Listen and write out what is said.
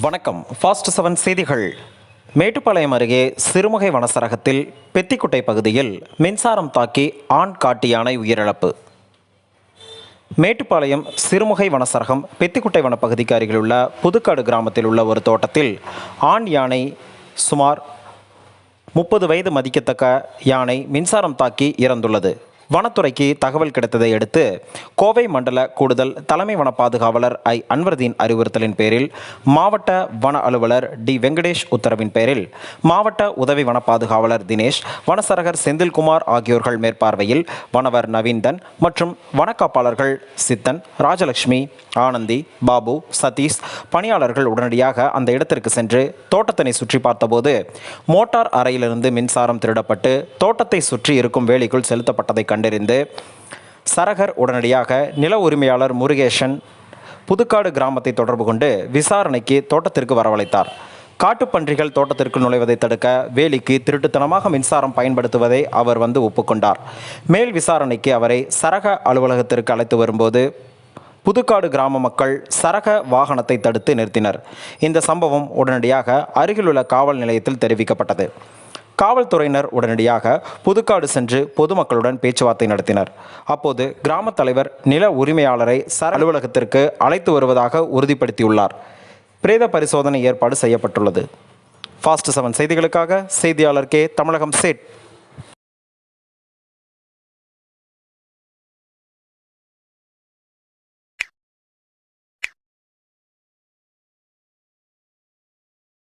வணக்கம். Fast seven செய்திகள். மேட்டுப்பாளையம் அருகே சிறுமுகை வனசரகத்தில் பெத்திக்குட்டை பகுதியில் மின்சாரம் தாக்கி ஆண் காட்டு யானை உயிரிழப்பு. மேட்டுப்பாளையம் சிறுமுகை வனசரகம் பெத்திக்குட்டை வனப்பகுதிக்கு அருகிலுள்ள புதுக்காடு கிராமத்தில் உள்ள ஒரு தோட்டத்தில் ஆண் யானை சுமார் முப்பது வயது மதிக்கத்தக்க யானை மின்சாரம் தாக்கி இறந்துள்ளது. வனத்துறைக்கு தகவல் கிடைத்ததை அடுத்து கோவை மண்டல கூடுதல் தலைமை வன பாதுகாவலர் ஐ. அன்வர்தீன் அறிவுறுத்தலின் பேரில் மாவட்ட வன அலுவலர் டி. வெங்கடேஷ் உத்தரவின் பேரில் மாவட்ட உதவி வன பாதுகாவலர் தினேஷ் வனசரகர் செந்தில்குமார் ஆகியோர்கள் மேற்பார்வையில் வனவர் நவீன்தன் மற்றும் வனக்காப்பாளர்கள் சித்தன் ராஜலட்சுமி ஆனந்தி பாபு சதீஷ் பணியாளர்கள் உடனடியாக அந்த இடத்திற்கு சென்று தோட்டத்தினை சுற்றி பார்த்தபோது மோட்டார் அறையிலிருந்து மின்சாரம் திருடப்பட்டு தோட்டத்தை சுற்றி இருக்கும் வேலிக்குள் செலுத்தப்பட்டதை கண்டறிந்து சரகர் உடனடியாக நில உரிமையாளர் முருகேசன் புதுக்காடு கிராமத்தை தொடர்பு கொண்டு விசாரணைக்கு தோட்டத்திற்கு வரவழைத்தார். காட்டுப்பன்றிகள் தோட்டத்திற்கு நுழைவதை தடுக்க வேலிக்கு திருட்டுத்தனமாக மின்சாரம் பயன்படுத்துவதை அவர் வந்து ஒப்புக்கொண்டார். மேல் விசாரணைக்கு அவரை சரக அலுவலகத்திற்கு அழைத்து வரும்போது புதுக்காடு கிராம மக்கள் சரக வாகனத்தை தடுத்து நிறுத்தினர். இந்த சம்பவம் உடனடியாக அருகிலுள்ள காவல் நிலையத்தில் தெரிவிக்கப்பட்டது. காவல்துறையினர் உடனடியாக புதுக்காடு சென்று பொதுமக்களுடன் பேச்சுவார்த்தை நடத்தினர். அப்போது கிராம தலைவர் நில உரிமையாளரை சர அலுவலகத்திற்கு அழைத்து வருவதாக உறுதிப்படுத்தியுள்ளார். பிரேத பரிசோதனை ஏற்பாடு செய்யப்பட்டுள்ளது. ஃபாஸ்ட் செவன் செய்திகளுக்காக செய்தியாளர் கே. தமிழகம் சேட்.